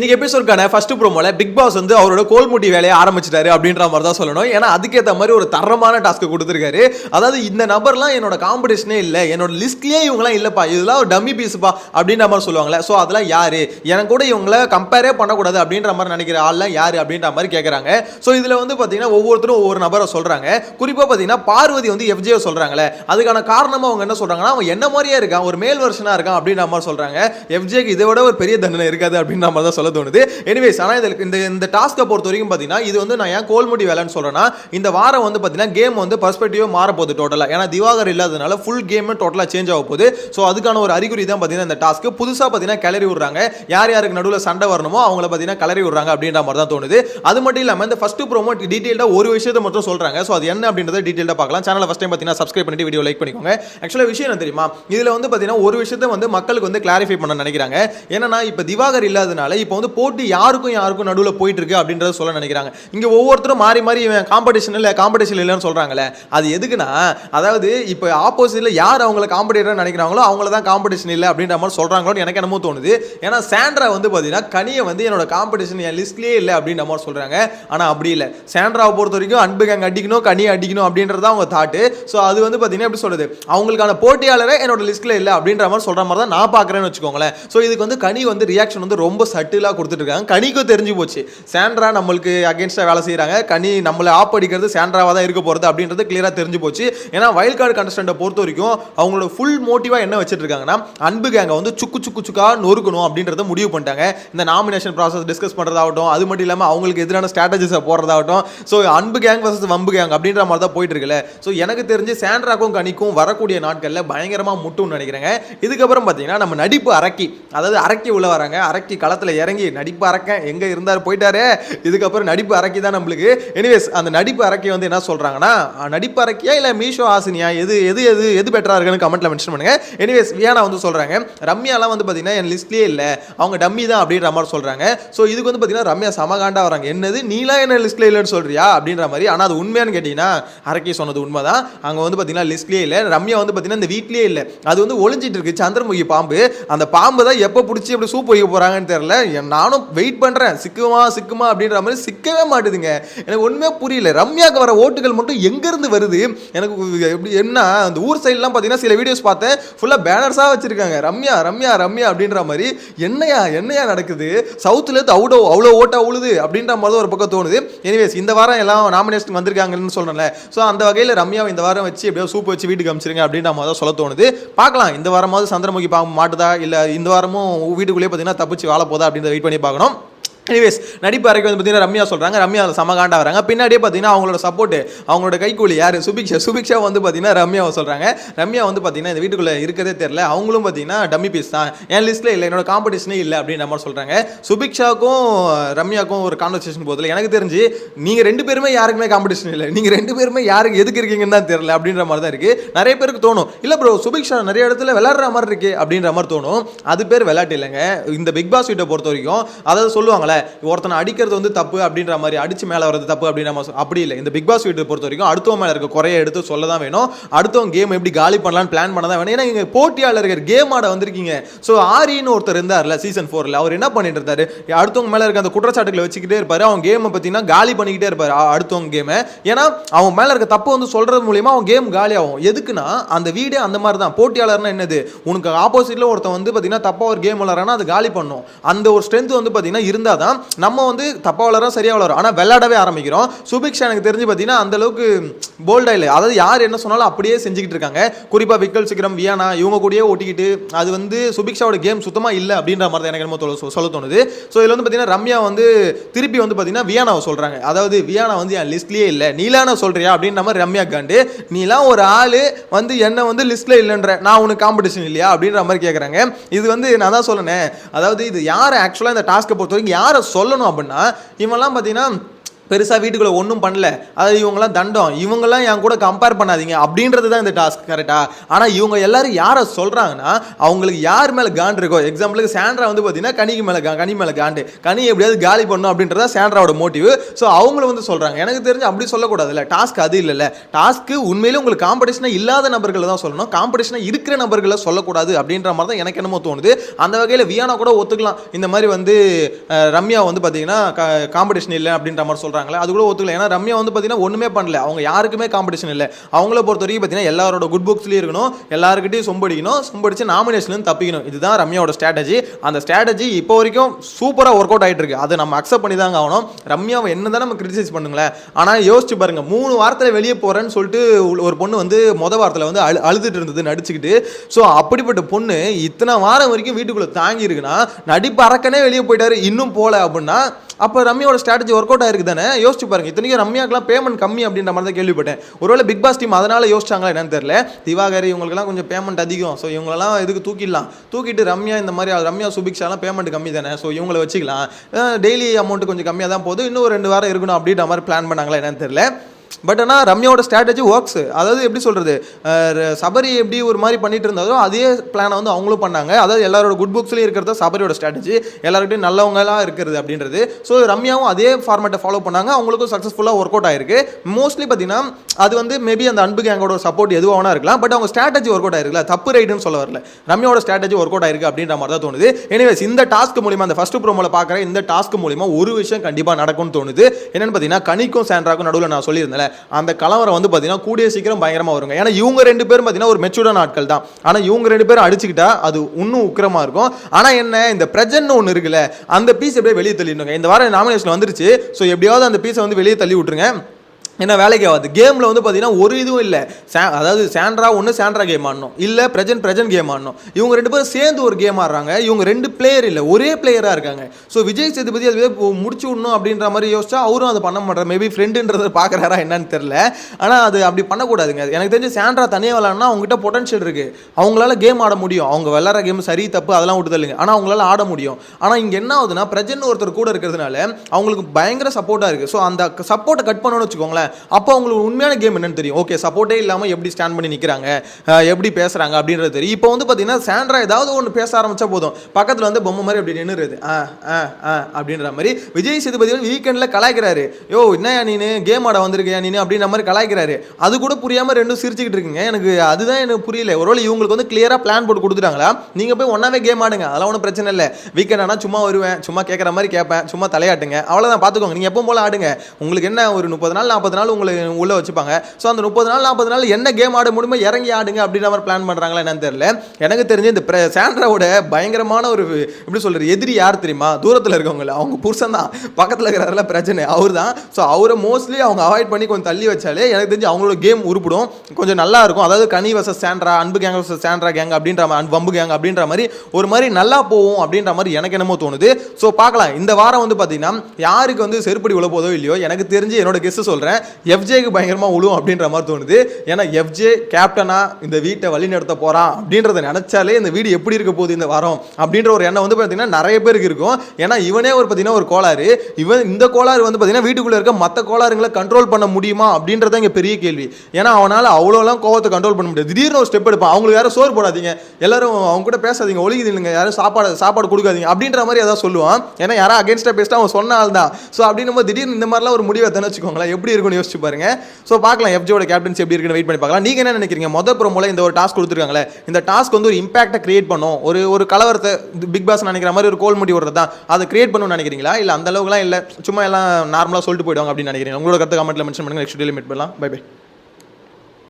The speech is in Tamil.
இன்னைக்கு எபிசோட்கான ஃபர்ஸ்ட் ப்ரோமோல பிக் பாஸ் வந்து அவரோட கோல்முட்டி வேலையை ஆரம்பிச்சிட்டாரு அப்படின்ற மாதிரி தான் சொல்லணும். ஏன்னா அதுக்கேற்ற மாதிரி ஒரு தரமான டாஸ்க் கொடுத்துருக்காரு. அதாவது இந்த நபர்லாம் என்னோட காம்படிஷனே இல்லை. என்னோட லிஸ்ட்லேயே இவங்கலாம் இல்லைப்பா. இதெல்லாம் ஒரு டம்மி பீஸ்ப்பா அப்படின்ற மாதிரி சொல்லுவாங்களே. ஸோ அதெல்லாம் யாரு? எனக்கு கூட இவங்கள கம்பேரே பண்ணக்கூடாது அப்படின்ற மாதிரி நினைக்கிற ஆள்லாம் யாரு? அப்படின்ற மாதிரி கேட்குறாங்க ஸோ இதில் வந்து பார்த்தீங்கன்னா ஒவ்வொருத்தரும் ஒவ்வொரு நபரை சொல்கிறாங்க குறிப்பாக பார்த்தீங்கன்னா பார்வதி வந்து எஃப்ஜே சொல்கிறாங்களே அதுக்கான காரணமாக அவங்க என்ன சொல்கிறாங்கன்னா அவன் என்ன மாதிரியே இருக்கான். ஒரு மேல் வருஷனாக இருக்கான் அப்படின்ற மாதிரி சொல்கிறாங்க எஃப்ஜேக்கு இதை விட ஒரு பெரிய தண்டனை இருக்காது அப்படின்ற மாதிரி தான் சொல்ல தோணுது. எனிவேஸ் ஆனால் இதில் இந்த இந்த டாஸ்க்கை பொறுத்த வரைக்கும் பார்த்தீங்கன்னா இது வந்து நான் ஏன் கோல்முடி வேலைன்னு சொல்கிறேன்னா இந்த வாரம் வந்து பார்த்தீங்கன்னா கேம் வந்து பர்ஸ்பெக்டிவ் மாற போகுது டோட்டலாக ஏன்னா திவாகர் இல்லாதனால ஃபுல் கேமே டோட்டலாக சேஞ்ச் ஆக போகுது. ஸோ அதுக்கான ஒரு அறிகுறி தான் பார்த்தீங்கன்னா இந்த டாஸ்க் புதுசாக பார்த்தீங்கன்னா கிளறி விடுறாங்க. யார் யாருக்கு நடுவில் சண்டை வரணுமோ அவங்கள பார்த்தீங்கன்னா கிளறி விடுறாங்க அப்படின்ற மாதிரி தான் தோணுது. அது மட்டும் இல்லாமல் இந்த ஃபஸ்ட்டு ப்ரோமோ டீட்டெயிலாக ஒரு விஷயத்தை மட்டும் சொல்கிறாங்க ஸோ அது என்ன அப்படின்றத டீட்டெயிலாக பார்க்கலாம். சேனலை ஃபஸ்ட் டைம் பார்த்தீங்கன்னா சப்ஸ்கிரைப் பண்ணிட்டு வீடியோ லைக் பண்ணிக்கோங்க. ஆக்சுவலாக விஷயம் என்ன தெரியுமா? இதில் வந்து பார்த்தீங்கன்னா ஒரு விஷயத்தை வந்து மக்களுக்கு வந்து கிளாரிஃபை பண்ண நினைக்கிறாங்க. ஏன்னா இப்போ திவாகர் இல்லாதனால இப்போ வந்து போட்டி யாருக்கும் யாருக்கும் நடுவில் போயிட்டு இருக்கு அப்படின்றத சொல்ல நினைக்கிறாங்க. இங்கே ஒவ்வொருத்தரும் மாறி மாறி இவன் காம்படிஷன் இல்லை காம்படிஷன் இல்லைன்னு சொல்கிறாங்களே அது எதுக்குன்னா அதாவது இப்போ ஆப்போசிட்ல யார் அவங்கள காம்படிட்டர் நினைக்கிறாங்களோ அவங்கள தான் காம்படிஷன் இல்லை அப்படின்ற மாதிரி சொல்கிறாங்களோன்னு எனக்கு என்னமோ தோணுது. ஏன்னா சாண்ட்ரா வந்து பார்த்தீங்கன்னா கனியை வந்து என்னோட காம்படிஷன் என் லிஸ்ட்லேயே இல்லை அப்படின்ற மாதிரி சொல்கிறாங்க ஆனால் அப்படி இல்லை. சாண்ட்ராவை பொறுத்த வரைக்கும் அன்பு கேங் அடிக்கணும் கனியை அடிக்கணும் அப்படின்றது தான் அவங்க தாட்டு ஸோ அது வந்து பார்த்தீங்கன்னா எப்படி சொல்கிறது அவங்களுக்கான போட்டியாளரே என்னோட லிஸ்ட்டில் இல்லை அப்படின்ற மாதிரி சொல்கிற மாதிரி தான் நான் பார்க்குறேன்னு வச்சுக்கோங்களேன். ஸோ இதுக்கு வந்து கனி வந்து ரியாக்ஷன் வந்து ரொம்ப சட்டு கொடுத்துட்டு இருக்காங்க கனிக்கும் தெரிஞ்சு போச்சு. சாண்ட்ரா நம்மளுக்கு அகேன்ஸ்டாக வேலை செய்கிறாங்க கனி நம்மளை ஆப் அடிக்கிறது சாண்ட்ராவாக தான் இருக்க போகிறது அப்படின்றது கிளியராக தெரிஞ்சு போச்சு. ஏன்னா வைல்ட் கார்டு கண்டஸ்டண்ட்டை பொறுத்த வரைக்கும் அவங்களோட ஃபுல் மோட்டிவாக என்ன வச்சுட்டு இருக்காங்கன்னா அன்பு கேங்கை வந்து சுக்கு சுக்கு சுக்கா நொறுக்கணும் அப்படின்றத முடிவு பண்ணிட்டாங்க. இந்த நாமினேஷன் ப்ராசஸ் டிஸ்கஸ் பண்ணுறதாகட்டும் அது மட்டும் இல்லாமல் அவங்களுக்கு எதிரான ஸ்ட்ராட்டஜிஸை போடுறதாகட்டும் so Anbu gang versus Vambu gang அப்படின்ற மாதிரி தான் போயிட்டு இருக்குல்ல ஸோ எனக்கு தெரிஞ்சு சாண்ட்ராக்கும் கனிக்கும் வரக்கூடிய நாட்களில் பயங்கரமாக முட்டும்னு நினைக்கிறேங்க. இதுக்கப்புறம் பார்த்தீங்கன்னா நம்ம நடிப்பு அரக்கி அதாவது அரக்கி உள்ள வராங்க. அரக்கி களத்தில் இறங்கி நடிப்பு அரக்கன் எங்கே இருந்தார்? போயிட்டாரே. இதுக்கப்புறம் நடிப்பு அரக்கி தான் நம்மளுக்கு. எனிவேஸ் அந்த நடிப்பு அரக்கி வந்து என்ன சொல்கிறாங்கன்னா நடிப்பு அரக்கியா இல்லை மீஷோ ஆசினியா? எது எது எது எது பெட்டராக இருக்குன்னு கமெண்ட்டில் மென்ஷன் பண்ணுங்க. எனிவேஸ் வியானா வந்து சொல்கிறாங்க ரம்யாலாம் வந்து பார்த்தீங்கன்னா என் லிஸ்ட்லேயே இல்லை. அவங்க டம்மி தான் அப்படின்ற மாதிரி சொல்கிறாங்க ஸோ இதுக்கு வந்து பார்த்தீங்கன்னா ரம்யா சமகாண்டா வராங்க. என்னது? நீலாம் என்ன லிஸ்ட்டில் இல்லைன்னு சொல்றியா? அப்படின்ற மாதிரி. ஆனால் அது உண்மையானு கேட்டிங்கன்னா அரக்கி சொன்னது உண்மை தான் அங்கே வந்து பார்த்தீங்கன்னா லிஸ்ட்லேயே இல்லை. ரம்யா வந்து பார்த்தீங்கன்னா இந்த வீட்லேயே இல்லை. அது வந்து ஒளிஞ்சிட்டு இருக்கு. சந்திரமுகி பாம்பு. அந்த பாம்பு தான் எப்போ பிடிச்சி எப்படி சூப் வைக்க போகிறாங்கன்னு தெரியல. நானும் வெயிட் பண்ணுறேன் சிக்குமா சிக்குமா அப்படின்ற மாதிரி சிக்கவே மாட்டுதுங்க. எனக்கு ஒன்றுமே புரியல. ரம்யாவுக்கு வர ஓட்டுகள் மட்டும் எங்கேருந்து வருது? எனக்கு எப்படி என்ன அந்த ஊர் சைட்லாம் பார்த்தீங்கன்னா சில வீடியோஸ் பார்த்தேன். ஃபுல்லாக பேனர்ஸாக வச்சுருக்காங்க. ரம்யா ரம்யா ரம்யா அப்படின்ற மாதிரி என்னையா என்னையா நடக்குது? சவுத்துலேருந்து அவ்வளோ அவ்வளோ ஓட்டாக உழுது அப்படின்ற மாதிரி தான் ஒரு பக்கம் தோணுது. எனிவேஸ் இந்த வாரம் எல்லாம் நாமினேஷன் வந்திருக்காங்கன்னு சொல்கிறேன்ல ஸோ அந்த வகையில் ரம்யா இந்த வாரம் வச்சு எப்படியோ சூப் வச்சு வீட்டுக்கு அமிச்சிருங்க அப்படின்ற மாதிரி தான் சொல்ல தோணுது. பார்க்கலாம். இந்த வாரமாவது சந்திரமுகி பாம்பு மாட்டுதா? இல்லை இந்த வாரமும் வீட்டுக்குள்ளேயே பார்த்தீங்கன்னா தப்பிச்சு வாழ போதா அப்படின்றத வெயிட் பண்ணி பார்க்கணும். எனிவேஸ் நடிப்பு அறைக்கு வந்து பார்த்தீங்கன்னா ரம்யா சொல்கிறாங்க ரம்யா அதில் சமகாண்டா வராங்க. பின்னாடியே பார்த்தீங்கன்னா அவங்களோட சப்போர்ட் அவங்களோட கைக்கூலி யார்? சுபிக்ஷா. சுபிக்ஷா வந்து பார்த்தீங்கன்னா ரம்யாவை சொல்கிறாங்க ரம்யா வந்து பார்த்தீங்கன்னா இந்த வீட்டுக்குள்ளே இருக்கிறதே தெரில அவங்களும் பார்த்தீங்கன்னா டம்மி பீஸ் தான். என் லிஸ்ட்டில் இல்லை என்னோட காம்படிஷனே இல்லை அப்படின்ற மாதிரி சொல்கிறாங்க சுபிக்ஷாக்கும் ரம்யாக்கும் ஒரு கான்வர்சேஷன் போதில் எனக்கு தெரிஞ்சு நீங்கள் ரெண்டு பேருமே யாருக்குமே காம்படிஷன் இல்லை. நீங்கள் ரெண்டு பேருமே யாருக்கு எதுக்கு இருக்கீங்கன்னு தான் தெரியல அப்படின்ற மாதிரி தான் இருக்குது நிறைய பேருக்கு தோணும். இல்லை ப்ரோ சுபிக்ஷா நிறைய இடத்துல விளாட்ற மாதிரி இருக்குது அப்படின்ற மாதிரி தோணும். அது பேர் விளையாட்டு இல்லைங்க. இந்த பிக் பாஸ் வீட்டை பொறுத்த வரைக்கும் அதாவது சொல்லுவாங்களே ஒருத்தனை அடிக்கிறது வந்து தப்பு அப்படின்ற மாதிரி அடிச்சு மேலே வர்றது தப்பு அப்படின்ற மாதிரி சொ- அப்படி இல்லை. இந்த பிக் பாஸ் வீட்டை பொறுத்த வரைக்கும் அடுத்தவன் மேலே இருக்க குறைய எடுத்து சொல்ல தான் வேணும். அடுத்தவங்க கேம் எப்படி காலி பண்ணலாம்னு பிளான் பண்ண தான் வேணும். ஏன்னா இங்கே போட்டியாளர்கள் கேம் ஆட வந்திருக்கீங்க. ஸோ ஆரின்னு ஒருத்தர் இருந்தார்ல சீசன் ஃபோரில் அவர் என்ன பண்ணிட்டு இருந்தாரு அடுத்தவங்க மேலே இருக்க அந்த குற்றச்சாட்டுகளை வச்சுக்கிட்டே இருப்பார். அவன் கேமை பார்த்தீங்கன்னா காலி பண்ணிக்கிட்டே இருப்பார் அடுத்தவங்க கேமை ஏன்னா அவன் மேலே இருக்க தப்பு வந்து சொல்கிறது மூலியமாக அவன் கேம் காலி ஆகும் எதுக்குன்னா அந்த வீடே அந்த மாதிரி தான் போட்டியாளர்னா என்னது? உனக்கு ஆப்போசிட்டில் ஒருத்தன் வந்து பார்த்தீங்கன்னா தப்பாக ஒரு கேம் விளாட்றான்னா அது காலி பண்ணும். அந்த ஒரு ஸ்ட்ரென்த் வந்து பார்த்தீங்கன்னா இருந்தால் தான் நம்ம வந்து தப்பாக வளரோம் சரியாக வளரும் ஆனால் விளையாடவே ஆரம்பிக்கிறோம். சுபிக்ஷா எனக்கு தெரிஞ்சு பார்த்தீங்கன்னா அந்தளவுக்கு போல்டாக போல்டா இல்லை. அதாவது யார் என்ன சொன்னாலும் அப்படியே செஞ்சுக்கிட்டு இருக்காங்க. குறிப்பாக விக்கல் சிக்கிரம் வியானா இவங்க கூடயே ஓட்டிக்கிட்டு அது வந்து சுபிக்ஷாவோட கேம் சுத்தமாக இல்லை அப்படின்ற மாதிரி தான் எனக்கு என்னமோ சொல்ல தோணுது. ஸோ இதில் வந்து பார்த்தீங்கன்னா ரம்யா வந்து திருப்பி வந்து பார்த்தீங்கன்னா வியானாவை சொல்கிறாங்க அதாவது வியானா வந்து என் லிஸ்ட்லேயே இல்லை. நீலான சொல்கிறியா அப்படின்ற மாதிரி ரம்யா காண்டு நீலாம் ஒரு ஆளு வந்து என்ன வந்து லிஸ்ட்ல இல்லைன்ற நான் உனக்கு காம்படிஷன் இல்லையா? அப்படின்ற மாதிரி கேட்குறாங்க இது வந்து நான் தான் சொல்லணேன் அதாவது இது யார் ஆக்சுவலாக இந்த டாஸ்க்கை பொறுத்த வரைக்கும் யார் சொல்லணும் அப்படின்னா இவன்லாம் பார்த்தீங்கன்னா பெருசாக வீட்டுக்குள்ளே ஒன்றும் பண்ணல. அதாவது இவங்கெல்லாம் தண்டம். இவங்கெல்லாம் என் கூட கம்பேர் பண்ணாதீங்க. அப்படின்றது தான் இந்த டாஸ்க் கரெக்டாக ஆனால் இவங்க எல்லாரும் யாரை சொல்கிறாங்கன்னா அவங்களுக்கு யார் மேலே காண்டு இருக்கோ? எக்ஸாம்பிளுக்கு சாண்ட்ரா வந்து பார்த்தீங்கன்னா கனிக்கு மேலே கா கனி மேலே காண்டு. கனி எப்படியாவது காலி பண்ணும் அப்படின்றத சாண்ட்ராவோட மோட்டிவ் ஸோ அவங்கள வந்து சொல்கிறாங்க எனக்கு தெரிஞ்சு அப்படி சொல்லக்கூடாதுல்ல. டாஸ்க் அது இல்லைல்ல. டாஸ்க்கு உண்மையிலே உங்களுக்கு காம்படிஷனாக இல்லாத நபர்களை தான் சொல்லணும். காம்படிஷனாக இருக்கிற நபர்களை சொல்லக்கூடாது அப்படின்ற மாதிரி தான் எனக்கு என்னமோ தோணுது. அந்த வகையில் வியானா கூட ஒத்துக்கலாம். இந்த மாதிரி வந்து ரம்யா வந்து பார்த்தீங்கன்னா காம்படிஷன் இல்லை அப்படின்ற மாதிரி சொல்கிறாங்க சொல்கிறாங்களே அது கூட ஒத்துக்கல. ஏன்னா ரம்யா வந்து பார்த்தீங்கன்னா ஒன்றுமே பண்ணல. அவங்க யாருக்குமே காம்படிஷன் இல்லை. அவங்கள பொறுத்த வரைக்கும் பார்த்தீங்கன்னா எல்லாரோட குட் புக்ஸ்லேயும் இருக்கணும் எல்லாருக்கிட்டையும் சொம்படிக்கணும் சொம்படிச்சு நாமினேஷன்லேருந்து தப்பிக்கணும். இதுதான் ரம்யாவோட ஸ்ட்ராட்டஜி அந்த ஸ்ட்ராட்டஜி இப்போ வரைக்கும் சூப்பராக ஒர்க் அவுட் ஆகிட்டு இருக்கு. அதை நம்ம அக்செப்ட் பண்ணி தாங்க ஆகணும். ரம்யாவை என்ன தான் நம்ம கிரிட்டிசைஸ் பண்ணுங்களேன். ஆனால் யோசிச்சு பாருங்கள் மூணு வாரத்தில் வெளியே போகிறேன்னு சொல்லிட்டு ஒரு பொண்ணு வந்து மொத வாரத்தில் வந்து அழு அழுதுட்டு இருந்தது நடிச்சுக்கிட்டு. ஸோ அப்படிப்பட்ட பொண்ணு இத்தனை வாரம் வரைக்கும் வீட்டுக்குள்ளே தாங்கி இருக்குன்னா நடிப்பு அரக்கனே வெளியே போயிட்டாரு இன்னும் போகல அப்படின்னா அப்போ ரம்யாவோட ஸ்ட்ராட்டஜி ஒர்க் அவுட் ஆயிருக்கு தானே? யோசிச்சு பாருங்க. இத்தனைக்கும் ரம்யாக்கெல்லாம் பேமெண்ட் கம்மி அப்படின்ற மாதிரி தான் கேள்விப்பட்டேன். ஒருவேளை பிக் பாஸ் டீம் அதனால யோசிச்சாங்களா என்னன்னு தெரியல. திவாகர் இவங்களுக்குலாம் கொஞ்சம் பேமெண்ட் அதிகம். ஸோ இவங்களெல்லாம் இதுக்கு தூக்கிடலாம். தூக்கிட்டு ரம்யா இந்த மாதிரி ரம்யா சுபிக்ஷாலாம் பேமெண்ட் கம்மி தானே. ஸோ இவங்களை வச்சுக்கலாம். டெய்லி அமௌண்ட் கொஞ்சம் கம்மியாக தான் போகுது. இன்னும் ஒரு ரெண்டு வாரம் இருக்கணும் அப்படின்ற மாதிரி பிளான் பண்ணாங்களா என்னன்னு தெரியல. பட் ஆனால் ரம்யாவோட ஸ்ட்ராட்டஜி ஒர்க்ஸ் அதாவது எப்படி சொல்கிறது சபரி எப்படி ஒரு மாதிரி பண்ணிட்டு இருந்தாரோ அதே பிளானை வந்து அவங்களும் பண்ணாங்க. அதாவது எல்லாரோட குட் புக்ஸ்லேயும் இருக்கிறது சபரியோட ஸ்ட்ராட்டஜி எல்லாருக்கிட்டையும் நல்லவங்களாக இருக்கிறது அப்படின்றது. ஸோ ரம்யாவும் அதே ஃபார்மேட்டை ஃபாலோ பண்ணாங்க. அவங்களுக்கும் சக்ஸஸ்ஃபுல்லாக ஒர்க் அவுட் ஆயிருக்கு. மோஸ்ட்லி பார்த்தீங்கன்னா அது வந்து மேபி அந்த அன்பு கேங்கோட சப்போர்ட் எதுவும் இருக்கலாம். பட் அவங்க ஸ்ட்ராட்டஜி ஒர்க் அவுட் ஆயிருக்கல தப்பு ரைடுன்னு சொல்ல வரல. ரம்யாவோட ஸ்ட்ராட்டஜி ஒர்க் அவுட் ஆயிருக்கு அப்படின்ற மாதிரி தான் தோணுது. எனிவேஸ் இந்த டாஸ்க் மூலிமா அந்த ஃபஸ்ட் ப்ரோமோல பார்க்குற இந்த டாஸ்க் மூலிமா ஒரு விஷயம் கண்டிப்பாக நடக்கும்னு தோணுது. என்னன்னு பார்த்தீங்கன்னா கனிக்கும் சாண்ட்ராக்கும் நடுவில் நான் சொல்லியிருந்தேன் அந்த கலவரம் வந்து பார்த்தீங்கன்னா கூடிய சீக்கிரம் பயங்கரமாக வருங்க. ஏன்னா இவங்க ரெண்டு பேரும் பார்த்தீங்கன்னா ஒரு மெச்சூர்டான ஆட்கள் தான். ஆனால் இவங்க ரெண்டு பேரும் அடிச்சுக்கிட்டா அது இன்னும் உக்கிரமாக இருக்கும். ஆனால் என்ன இந்த பிரஜன் ஒன்று இருக்குல்ல அந்த பீஸ் எப்படியே வெளியே தள்ளிடுங்க இந்த வாரம் நாமினேஷன் வந்துருச்சு. ஸோ எப்படியாவது அந்த பீஸை வந்து வெளியே தள்ளி விட்டுருங்க. ஏன்னா வேலைக்கு ஆகாது. கேமில் வந்து பார்த்தீங்கன்னா ஒரு இதுவும் இல்லை. சே அதாவது சாண்ட்ரா ஒன்று சாண்ட்ரா கேம் ஆடணும். இல்லை பிரஜன் பிரஜன் கேம் ஆடணும். இவங்க ரெண்டு பேரும் சேர்ந்து ஒரு கேம் ஆடுறாங்க. இவங்க ரெண்டு பிளேயர் இல்லை. ஒரே பிளேயராக இருக்காங்க. ஸோ விஜய் சேதுபதி அது முடிச்சு விடணும் அப்படின்ற மாதிரி யோசிச்சா அவரும் அதை பண்ண மாட்டார். மேபி ஃப்ரெண்டுன்றதை பார்க்குறாரா என்னன்னு தெரில ஆனால் அது அப்படி பண்ணக்கூடாதுங்க. எனக்கு தெரிஞ்சு சாண்ட்ரா தனியாக விளாட்னா அவங்ககிட்ட பொட்டன்ஷியல் இருக்குது அவங்களால கேம் ஆட முடியும். அவங்க விளாட்ற கேம் சரி தப்பு அதெல்லாம் விட்டு ஆனால் அவங்களால ஆட முடியும். ஆனால் இங்கே என்ன ஆகுதுன்னா பிரஜன் ஒருத்தர் கூட இருக்கிறதுனால அவங்களுக்கு பயங்கர சப்போர்ட்டாக இருக்குது ஸோ அந்த சப்போர்ட்டை கட் பண்ணணும்னு வச்சுக்கோங்களேன். அப்போ அவங்களுக்கு உண்மையான கேம் என்னன்னு தெரியும். ஓகே சப்போர்ட்டே இல்லாமல் எப்படி ஸ்டாண்ட் பண்ணி நிற்கிறாங்க எப்படி பேசுகிறாங்க அப்படின்றது தெரியும். இப்போ வந்து பார்த்தீங்கன்னா சாண்ட்ரா ஏதாவது ஒன்று பேச ஆரம்பிச்சா போதும். பக்கத்தில் வந்து பொம்மை மாதிரி அப்படி நின்றுறது ஆ ஆ ஆ அப்படின்ற மாதிரி. விஜய் சேதுபதி வந்து வீக்கெண்டில் கலாய்க்கிறாரு. யோ என்னையா நீனு? கேம் ஆட வந்திருக்கியா நீனு? அப்படின்ற மாதிரி கலாய்க்கிறாரு. அது கூட புரியாமல் ரெண்டும் சிரிச்சுக்கிட்டு இருக்குங்க. எனக்கு அதுதான் எனக்கு புரியல. ஒருவேளை இவங்களுக்கு வந்து கிளியராக பிளான் போட்டு கொடுத்துட்டாங்களா? நீங்கள் போய் ஒன்றாவே கேம் ஆடுங்க. அதெல்லாம் ஒன்றும் பிரச்சனை இல்லை. வீக்கெண்ட் ஆனால் சும்மா வருவேன். சும்மா கேட்குற மாதிரி கேட்பேன். சும்மா தலையாட்டுங்க. அவ்வளோதான் பார்த்துக்கோங்க நீங்கள் எப்போ போல ஆடுங்க. உங்களுக்கு என்ன ஒரு முப்பது நாள் நாற்பது நாள் உங்களை உள்ளே வச்சுப்பாங்க. ஸோ அந்த முப்பது நாள் நாற்பது நாள் என்ன கேம் ஆட முடியுமோ இறங்கி ஆடுங்க அப்படின்ற மாதிரி பிளான் பண்ணுறாங்களா என்னன்னு தெரியல. எனக்கு தெரிஞ்சு இந்த பிர- சாண்ட்ராவோட பயங்கரமான ஒரு எப்படி சொல்கிற எதிரி யார் தெரியுமா? தூரத்தில் இருக்கவங்கள. அவங்க புருஷன் தான். பக்கத்தில் இருக்கிறதுல பிரச்சனை. அவர் தான் ஸோ அவரை மோஸ்ட்லி அவங்க அவாய்ட் பண்ணி கொஞ்சம் தள்ளி வச்சாலே எனக்கு தெரிஞ்சு அவங்களோட கேம் உருப்பிடும். கொஞ்சம் நல்லா இருக்கும். அதாவது Kani versus Sandra Anbu gang versus Sandra gang அப்படின்ற மாதிரி அன்பு- வம்பு கேங் அப்படின்ற மாதிரி ஒரு மாதிரி நல்லா போகும் அப்படின்ற மாதிரி எனக்கு என்னமோ தோணுது. ஸோ பார்க்கலாம். இந்த வாரம் வந்து பார்த்தீங்கன்னா யாருக்கு வந்து செருப்படி உள்ள போதோ இல்லையோ எனக்கு தெரிஞ்சு என்னோட கெஸ்ட் சொல்கிறேன் எஃப்ஜேக்கு பயங்கரமாக உழுவும் அப்படின்ற மாதிரி தோணுது. ஏன்னா எஃப்ஜே கேப்டனா இந்த வீட்டை வழி நடத்த போகிறான் அப்படின்றத நினச்சாலே இந்த வீடு எப்படி இருக்க போகுது இந்த வாரம் அப்படின்ற ஒரு எண்ணம் வந்து பார்த்தீங்கன்னா நிறைய பேருக்கு இருக்கும். ஏன்னா இவனே ஒரு பார்த்தீங்கன்னா ஒரு கோளாறு. இவன் இந்த கோளாறு வந்து பார்த்தீங்கன்னா வீட்டுக்குள்ளே இருக்க மற்ற கோளாறுங்களை கண்ட்ரோல் பண்ண முடியுமா அப்படின்றத இங்கே பெரிய கேள்வி. ஏன்னா அவனால் அவ்வளோலாம் கோவத்தை கண்ட்ரோல் பண்ண முடியாது. திடீர்னு ஒரு ஸ்டெப் எடுப்பான். அவங்களுக்கு யாரும் சோறு போடாதீங்க. எல்லாரும் அவங்க கூட பேசாதீங்க. ஒழுகுது இல்லைங்க. யாரும் சாப்பாடு சாப்பாடு கொடுக்காதீங்க அப்படின்ற மாதிரி ஏதாவது சொல்லுவான். ஏன்னா யாரும் அகேன்ஸ்டாக பேசிட்டா அவன் சொன்ன ஆள் தான் ஸோ அப்படின்னு போது திடீர்னு இந்த மாதிரிலாம் ஒரு முடிவை தானே வச்சுக்கோங்களேன். எப்படி இருக்கும் இருக்கும்னு யோசிச்சு பாருங்க. ஸோ பார்க்கலாம் எஃப்ஜியோட கேப்டன்ஸ் எப்படி இருக்குன்னு வெயிட் பண்ணி பார்க்கலாம். நீங்க என்ன நினைக்கிறீங்க? மொதல் ப்ரோமோல இந்த ஒரு டாஸ்க் கொடுத்துருக்காங்களே இந்த டாஸ்க் வந்து ஒரு இம்பாக்டை கிரியேட் பண்ணும். ஒரு ஒரு கலவரத்தை பிக் பாஸ் நினைக்கிற மாதிரி ஒரு கோல் முடி விடுறது தான். அதை கிரியேட் பண்ணணும்னு நினைக்கிறீங்களா? இல்லை அந்த அளவுக்குலாம் இல்லை சும்மா எல்லாம் நார்மலாக சொல்லிட்டு போயிடுவாங்க அப்படின்னு நினைக்கிறீங்க உங்களோட கருத்து கமெண்ட்டில் மென்ஷன் பண்ணுங்க. நெக்ஸ்ட் டெலிமிட் மீட் பண்ணலாம். Bye bye